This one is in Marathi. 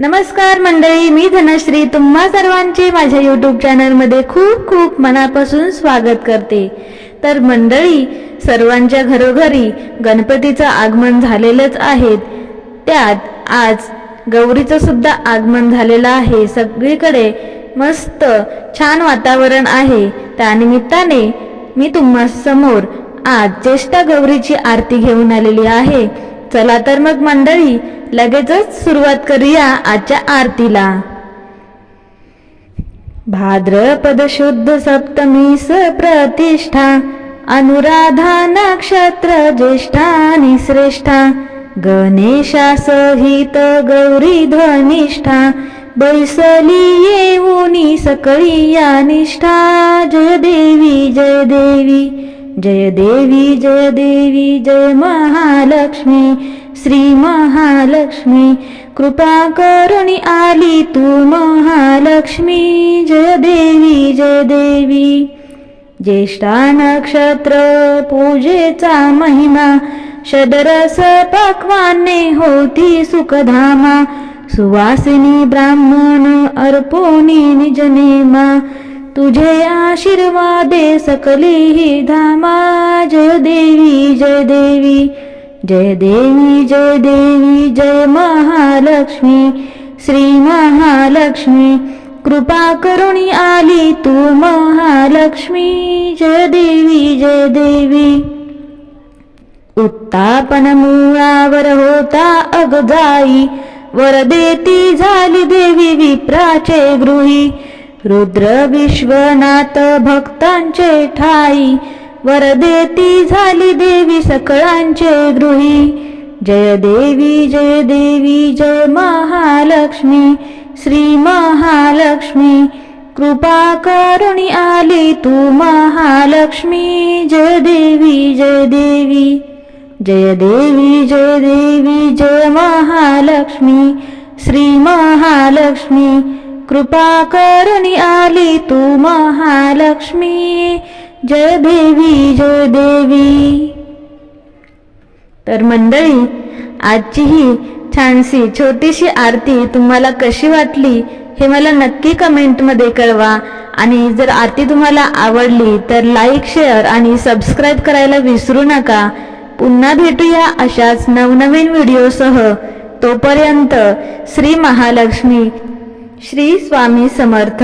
नमस्कार मंडळी मी धनश्री. तुम्हा सर्वांचे माझ्या यूट्यूब चॅनलमध्ये खूप खूप मनापासून स्वागत करते. तर मंडळी सर्वांच्या घरोघरी गणपतीचं आगमन झालेलंच आहे. त्यात आज गौरीचं सुद्धा आगमन झालेलं आहे. सगळीकडे मस्त छान वातावरण आहे. त्यानिमित्ताने मी तुम्हा समोर आज ज्येष्ठा गौरीची आरती घेऊन आलेली आहे. चला तर मग मंडळी लगेचच सुरुवात करूया आजच्या आरतीला. भाद्रपद शुद्ध सप्तमी स प्रतिष्ठा अनुराधा नक्षत्र ज्येष्ठा आणि श्रेष्ठा गणेशा सहित गौरी ध्वनिष्ठा बैसली येऊनी सकळी या निष्ठा जय देवी जय देवी. जय देवी जय देवी जय महालक्ष्मी श्री महालक्ष्मी कृपा करुणी आली तू महालक्ष्मी जय देवी जय देवी. ज्येष्ठा नक्षत्र पूजेचा महिमा शदरस पक्वाने होती सुखधामा सुवासिनी ब्राह्मण अर्पोनी निजनेमा तुझे आशीर्वादे सकली ही धामा जय देवी जय देवी जय देवी जय देवी जय महालक्ष्मी श्री महालक्ष्मी कृपा करुणी आली तू महालक्ष्मी जय देवी जय देवी. उत्तापन मुळावर होता अगजाई वर देती झाली देवी विप्राचे गृही रुद्र विश्वनाथ भक्तांचे ठाई वरदेती झाली देवी सकळांचे गृही. जय देवी जय देवी जय महालक्ष्मी श्री महालक्ष्मी. कृपा करुणी आली तू महालक्ष्मी. जय देवी जय देवी. जय देवी जय देवी जय महालक्ष्मी. श्री महालक्ष्मी. कृपा करणी आली तू महालक्ष्मी. जय देवी जय देवी. तर मंडळी आजची ही छानशी छोटीशी आरती तुम्हाला कशी वाटली हे मला नक्की कमेंटमध्ये कळवा. आणि जर आरती तुम्हाला आवडली तर लाईक शेअर आणि सबस्क्राईब करायला विसरू नका. पुन्हा भेटूया अशाच नवनवीन व्हिडिओसह तोपर्यंत श्री महालक्ष्मी. श्री स्वामी समर्थ.